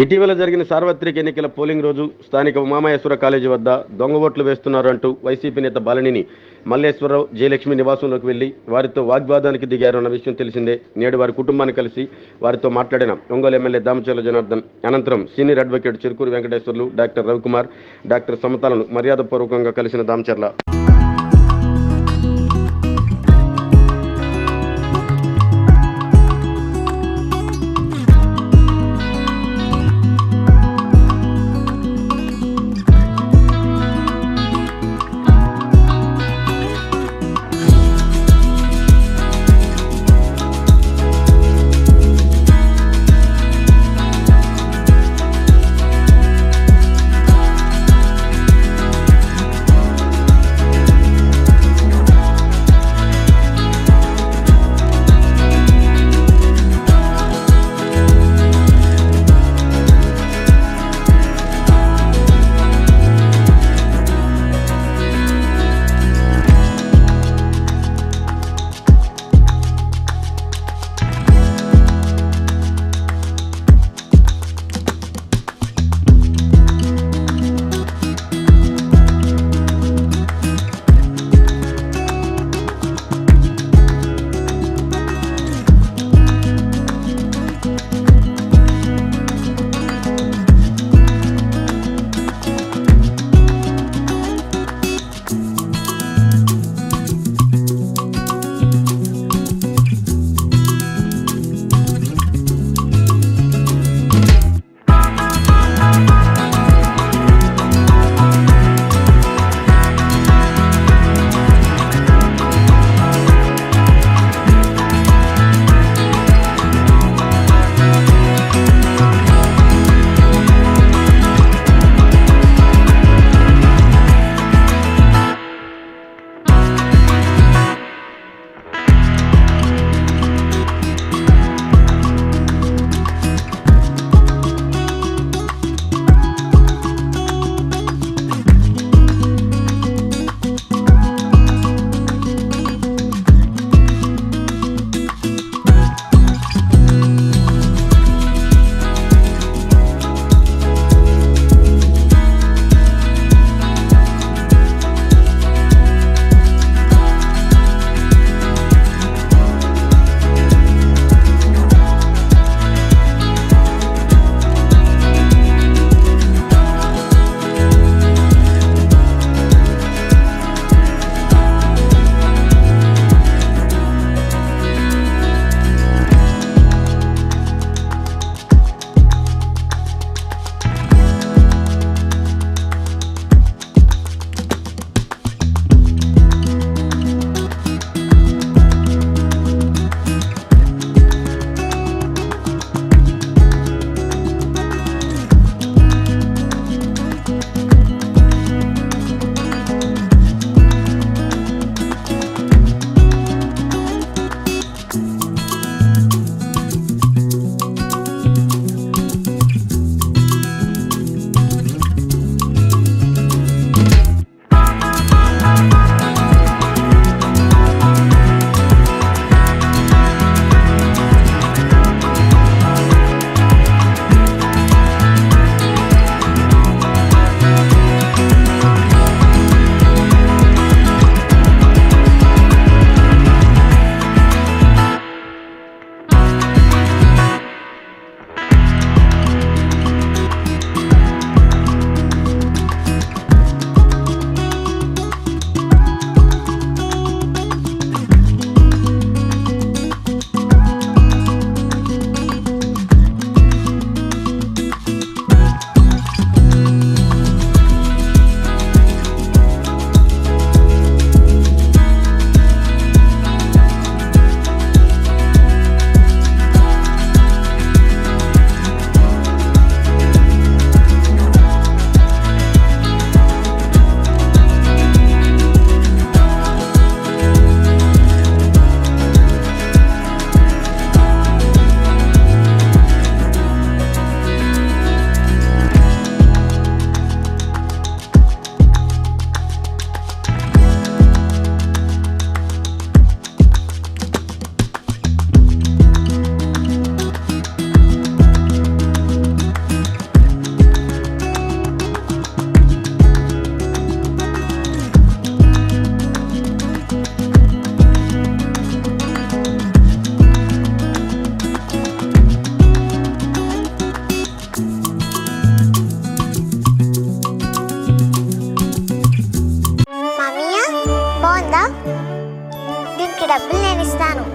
ఇటీవల జరిగిన సార్వత్రిక ఎన్నికల పోలింగ్ రోజు స్థానిక ఉమామహేశ్వర కాలేజీ వద్ద దొంగ ఓట్లు వేస్తున్నారంటూ వైసీపీ నేత బాలినిని మల్లేశ్వరరావు జయలక్ష్మి నివాసంలోకి వెళ్ళి వారితో వాగ్వాదానికి దిగారన్న విషయం తెలిసిందే. నేడు వారి కుటుంబాన్ని కలిసి వారితో మాట్లాడిన ఒంగోలు ఎమ్మెల్యే దామచర్ల జనార్దన్ అనంతరం senior advocate Chirukuru Venkateswarlu doctor Ravikumar doctor సమతాలను మర్యాదపూర్వకంగా కలిసిన దామచర్ల.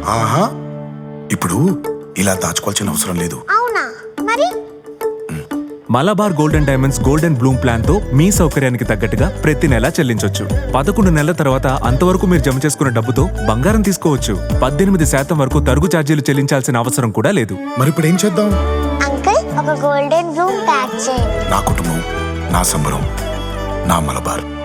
ఆహా. ఇప్పుడు ఇలా దాచుకోవాల్సిన అవసరం లేదు. అవునా? మరి? Malabar golden diamonds golden bloom ప్లాన్తో మీ సౌకర్యానికి తగ్గట్టుగా ప్రతి నెల చెల్లించొచ్చు. పదకొండు నెలల తర్వాత అంతవరకు మీరు జమ చేసుకున్న డబ్బుతో బంగారం తీసుకోవచ్చు. పద్దెనిమిది శాతం వరకు తరుగు ఛార్జీలు చెల్లించాల్సిన అవసరం కూడా లేదు. మరి ఇప్పుడు ఏం చేద్దాం? అంకుల్ ఒక గోల్డెన్ బ్లూమ్ ప్యాక్ చేయండి. నా కుటుంబం నా సంబరం నా మలబార్.